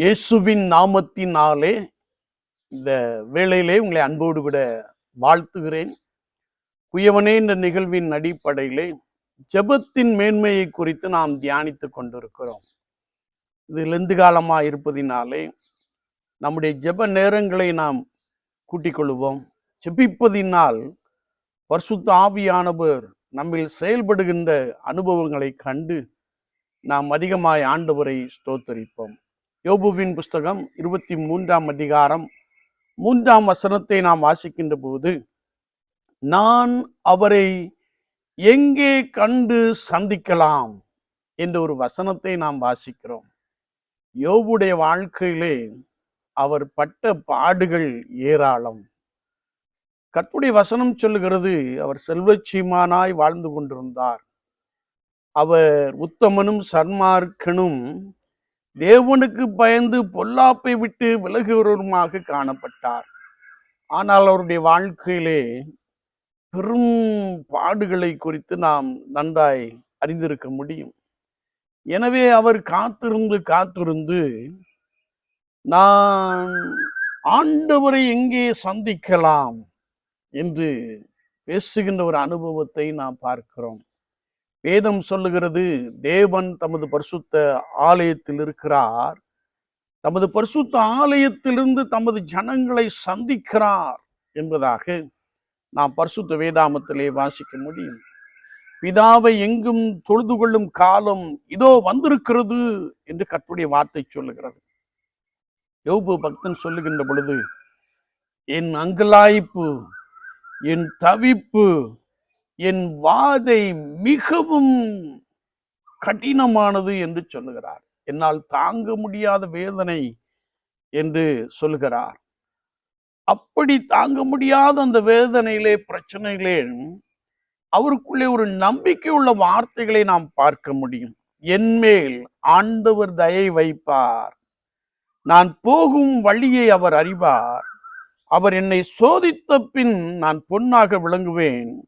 இயேசுவின் நாமத்தினாலே இந்த வேளையிலே உங்களை அன்போடு விட வாழ்த்துகிறேன். குயவனே இந்த நிகழ்வின் அடிப்படையிலே ஜெபத்தின் மேன்மையை குறித்து நாம் தியானித்துக் கொண்டிருக்கிறோம். இது லெந்து காலமாக இருப்பதினாலே நம்முடைய ஜெப நேரங்களை நாம் கூட்டிக் கொள்வோம். ஜெபிப்பதினால் பரிசுத்த ஆவியானவர் நம்மில் செயல்படுகின்ற அனுபவங்களை கண்டு நாம் அதிகமாய் ஆண்டவரை ஸ்தோத்தரிப்போம். யோபுவின் புஸ்தகம் இருபத்தி மூன்றாம் அதிகாரம் மூன்றாம் வசனத்தை நாம் வாசிக்கின்ற போது நான் அவரை எங்கே கண்டு சந்திக்கலாம் என்ற ஒரு வசனத்தை நாம் வாசிக்கிறோம். யோபுடைய வாழ்க்கையிலே அவர் பட்ட பாடுகள் ஏராளம். கர்த்தருடைய வசனம் சொல்லுகிறது அவர் செல்வச்சீமானாய் வாழ்ந்து கொண்டிருந்தார். அவர் உத்தமனும் சன்மார்க்கனும் தேவனுக்கு பயந்து பொல்லாப்பை விட்டு விலகுவருமாக காணப்பட்டார். ஆனால் அவருடைய வாழ்க்கையிலே பெரும் பாடுகளை குறித்து நாம் நன்றாய் அறிந்திருக்க முடியும். எனவே அவர் காத்திருந்து காத்திருந்து நான் ஆண்டவரை எங்கே சந்திக்கலாம் என்று பேசுகின்ற ஒரு அனுபவத்தை நாம் பார்க்கிறோம். வேதம் சொல்லுகிறது தேவன் தமது பரிசுத்த ஆலயத்தில் இருக்கிறார். தமது பரிசுத்த ஆலயத்திலிருந்து தமது ஜனங்களை சந்திக்கிறார் என்பதாக நாம் பரிசுத்த வேதாமத்திலே வாசிக்க முடியும். பிதாவை எங்கும் தொழுது கொள்ளும் காலம் இதோ வந்திருக்கிறது என்று கற்றுடைய வார்த்தை சொல்லுகிறது. யோபு பக்தன் சொல்லுகின்ற பொழுது என் அங்கலாய்ப்பு என் தவிப்பு என் வாதை மிகவும் கடினமானது என்று சொல்லுகிறார். என்னால் தாங்க முடியாத வேதனை என்று சொல்லுகிறார். அப்படி தாங்க முடியாத அந்த வேதனையிலே பிரச்சனைகளே அவருக்குள்ளே ஒரு நம்பிக்கை உள்ள வார்த்தைகளை நாம் பார்க்க முடியும். என்மேல் ஆண்டவர் தயை வைப்பார். நான் போகும் வழியை அவர் அறிவார். அவர் என்னை சோதித்த பின் நான் பொன்னாக விளங்குவேன்.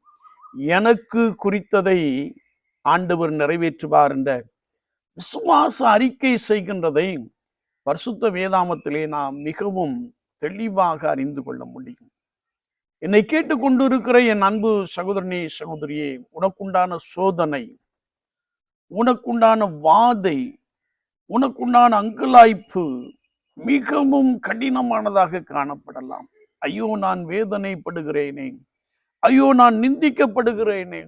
எனக்கு குறித்ததை ஆண்டவர் நிறைவேற்றுவார் என்ற விசுவாச அறிக்கை செய்கின்றதை பரிசுத்த வேதாமத்திலே நாம் மிகவும் தெளிவாக அறிந்து கொள்ள முடியும். என்னை கேட்டுக்கொண்டிருக்கிற என் அன்பு சகோதரனே சகோதரியே உனக்குண்டான சோதனை உனக்குண்டான வாதை உனக்குண்டான அங்கலாய்ப்பு மிகவும் கடினமானதாக காணப்படலாம். ஐயோ நான் வேதனைப்படுகிறேனே. ஐயோ நான் நிந்திக்கப்படுகிறேனே.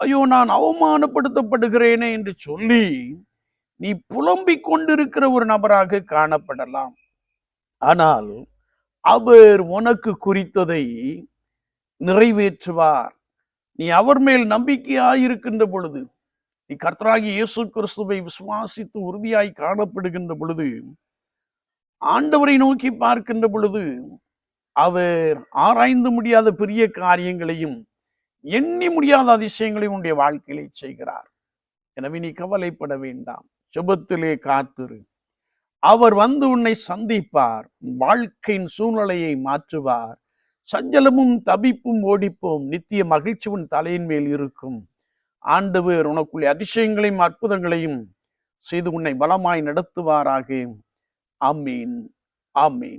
ஐயோ நான் அவமானப்படுத்தப்படுகிறேனே என்று சொல்லி நீ புலம்பிக் கொண்டிருக்கிற ஒரு நபராக காணப்படலாம். ஆனால் அவர் உனக்கு குறித்ததை நிறைவேற்றுவார். நீ அவர் மேல் நம்பிக்கையாயிருக்கின்ற பொழுது நீ கர்த்தராகி இயேசு கிறிஸ்துவை விசுவாசித்து உறுதியாய் காணப்படுகின்ற பொழுது ஆண்டவரை நோக்கி பார்க்கின்ற பொழுது அவர் ஆராய்ந்து முடியாத பெரிய காரியங்களையும் எண்ணி முடியாத அதிசயங்களையும் உன்னுடைய வாழ்க்கையிலே செய்கிறார். எனவே நீ கவலைப்பட வேண்டாம். சுபத்திலே காத்திரு. அவர் வந்து உன்னை சந்திப்பார். வாழ்க்கையின் சூழ்நிலையை மாற்றுவார். சஞ்சலமும் தபிப்பும் ஓடிப்போம். நித்திய மகிழ்ச்சி உன் தலையின் மேல் இருக்கும். ஆண்டவர் உனக்குள்ளே அதிசயங்களையும் அற்புதங்களையும் செய்து உன்னை பலமாய் நடத்துவாராக. அமீன் ஆமீன்.